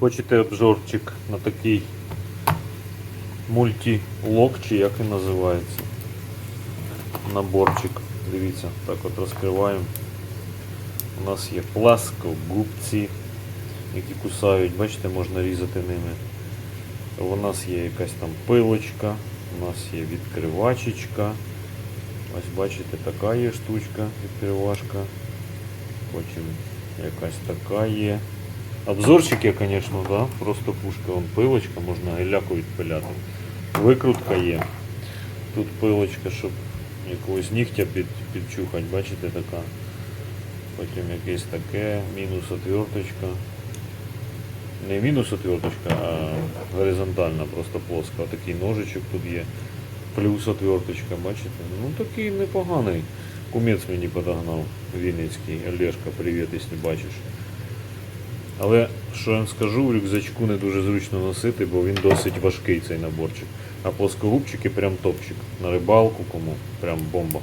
Хочете обжорчик на такий мультилок, чи як він називається. Наборчик. Дивіться, так от розкриваємо. У нас є пласкогубці, які кусають, бачите, можна різати ними. У нас є якась там пилочка, у нас є відкривачечка. Ось бачите, така є штучка, відкривашка. Потім якась така є. Обзорчик є, звісно, да? просто пушка, вон пилочка, можна геляку відпиляти. Викрутка є. Тут пилочка, щоб якогось нігтя під, підчухати, бачите, така. Потім якесь таке, мінус отверточка. Не мінус отверточка, а горизонтальна, просто плоска. Такий ножичок тут є. Плюс отверточка, бачите? Ну такий непоганий. Кумець мені подогнав Вінницький. Олешка, привіт, якщо бачиш. Але що я вам скажу, в рюкзачку не дуже зручно носити, бо він досить важкий цей наборчик. А плоскогубчики прям топчик. На рибалку кому прям бомба.